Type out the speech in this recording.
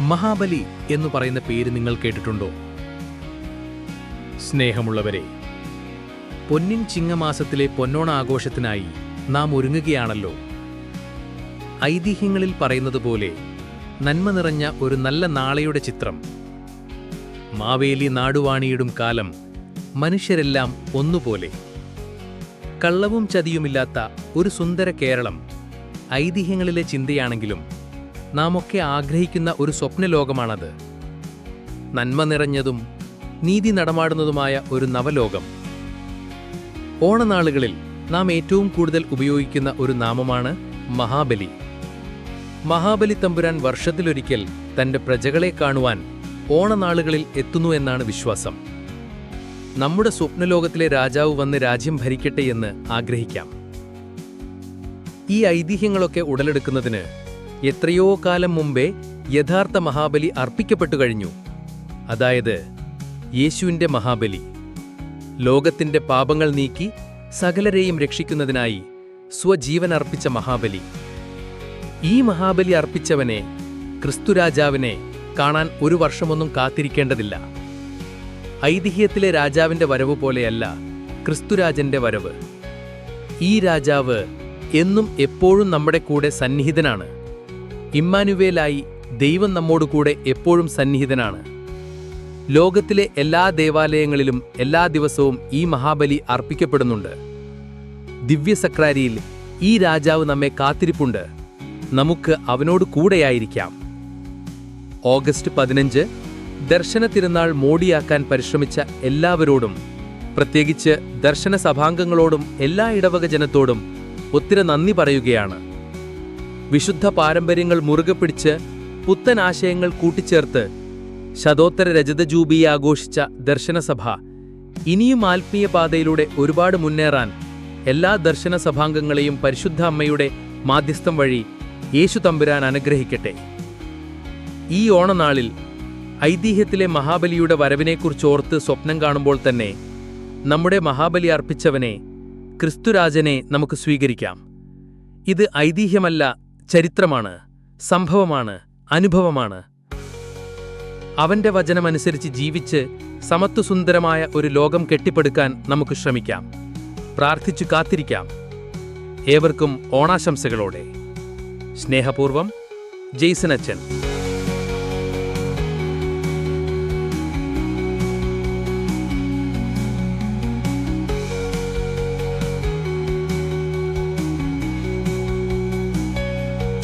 മഹാബലി എന്ന് പറയുന്ന പേര് നിങ്ങൾ കേട്ടിട്ടുണ്ടോ? സ്നേഹമുള്ളവരെ പൊന്നിൻ ചിങ്ങമാസത്തിലെ പൊന്നോണ ആഘോഷത്തിനായി നാം ഒരുങ്ങുകയാണല്ലോ. ഐതിഹ്യങ്ങളിൽ പറയുന്നത് പോലെ നന്മ നിറഞ്ഞ ഒരു നല്ല നാളെയുടെ ചിത്രം. മാവേലി നാടുവാണിയിടും കാലം മനുഷ്യരെല്ലാം ഒന്നുപോലെ. കള്ളവും ചതിയുമില്ലാത്ത ഒരു സുന്ദര കേരളം ഐതിഹ്യങ്ങളിലെ ചിന്തയാണെങ്കിലും നാം ഒക്കെ ആഗ്രഹിക്കുന്ന ഒരു സ്വപ്നലോകമാണത്. നന്മ നിറഞ്ഞതും നീതി നടമാടുന്നതുമായ ഒരു നവലോകം. ഓണനാളുകളിൽ നാം ഏറ്റവും കൂടുതൽ ഉപയോഗിക്കുന്ന ഒരു നാമമാണ് മഹാബലി. മഹാബലി തമ്പുരാൻ വർഷത്തിലൊരിക്കൽ തന്റെ പ്രജകളെ കാണുവാൻ ഓണനാളുകളിൽ എത്തുന്നു എന്നാണ് വിശ്വാസം. നമ്മുടെ സ്വപ്നലോകത്തിലെ രാജാവ് വന്ന് രാജ്യം ഭരിക്കട്ടെ എന്ന് ആഗ്രഹിക്കാം. ഈ ഐതിഹ്യങ്ങളൊക്കെ ഉടലെടുക്കുന്നതിന് എത്രയോ കാലം മുമ്പേ യഥാർത്ഥ മഹാബലി അർപ്പിക്കപ്പെട്ടു കഴിഞ്ഞു. അതായത് യേശുവിന്റെ മഹാബലി. ലോകത്തിന്റെ പാപങ്ങൾ നീക്കി സകലരെയും രക്ഷിക്കുന്നതിനായി സ്വജീവൻ അർപ്പിച്ച മഹാബലി. ഈ മഹാബലി അർപ്പിച്ചവനെ ക്രിസ്തുരാജാവിനെ കാണാൻ ഒരു വർഷമൊന്നും കാത്തിരിക്കേണ്ടതില്ല. ഐതിഹ്യത്തിലെ രാജാവിന്റെ വരവ് പോലെയല്ല ക്രിസ്തുരാജന്റെ വരവ്. ഈ രാജാവ് എന്നും എപ്പോഴും നമ്മുടെ കൂടെ സന്നിഹിതനാണ്. ഇമ്മാനുവേലായി ദൈവം നമ്മോട് കൂടെ എപ്പോഴും സന്നിഹിതനാണ്. ലോകത്തിലെ എല്ലാ ദേവാലയങ്ങളിലും എല്ലാ ദിവസവും ഈ മഹാബലി അർപ്പിക്കപ്പെടുന്നുണ്ട്. ദിവ്യസക്രാരിയിൽ ഈ രാജാവ് നമ്മെ കാത്തിരിപ്പുണ്ട്. നമുക്ക് അവനോട് കൂടെയായിരിക്കാം. ഓഗസ്റ്റ് പതിനഞ്ച് ദർശന തിരുനാൾ മോടിയാക്കാൻ പരിശ്രമിച്ച എല്ലാവരോടും പ്രത്യേകിച്ച് ദർശന സഭാംഗങ്ങളോടും എല്ലാ ഇടവക ജനത്തോടും ഒത്തിരി നന്ദി പറയുകയാണ്. വിശുദ്ധ പാരമ്പര്യങ്ങൾ മുറുകെ പിടിച്ച് പുത്തൻ ആശയങ്ങൾ കൂട്ടിച്ചേർത്ത് ശതോത്തര രജത ജൂബിയെ ആഘോഷിച്ച ദർശനസഭ ഇനിയും ആത്മീയ പാതയിലൂടെ ഒരുപാട് മുന്നേറാൻ എല്ലാ ദർശന സഭാംഗങ്ങളെയും പരിശുദ്ധ അമ്മയുടെ മാധ്യസ്ഥം വഴി യേശു തമ്പുരാൻ അനുഗ്രഹിക്കട്ടെ. ഈ ഓണനാളിൽ ഐതിഹ്യത്തിലെ മഹാബലിയുടെ വരവിനെക്കുറിച്ച് ഓർത്ത് സ്വപ്നം കാണുമ്പോൾ തന്നെ നമ്മുടെ മഹാബലി അർപ്പിച്ചവനെ ക്രിസ്തുരാജനെ നമുക്ക് സ്വീകരിക്കാം. ഇത് ഐതിഹ്യമല്ല ചരിത്രമാണ് സംഭവമാണ് അനുഭവമാണ്. അവന്റെ വചനമനുസരിച്ച് ജീവിച്ച് സമത്വസുന്ദരമായ ഒരു ലോകം കെട്ടിപ്പടുക്കാൻ നമുക്ക് ശ്രമിക്കാം. പ്രാർത്ഥിച്ചു കാത്തിരിക്കാം. ഏവർക്കും ഓണാശംസകളോടെ. സ്നേഹപൂർവം ജെയ്സൻ അച്ഛൻ.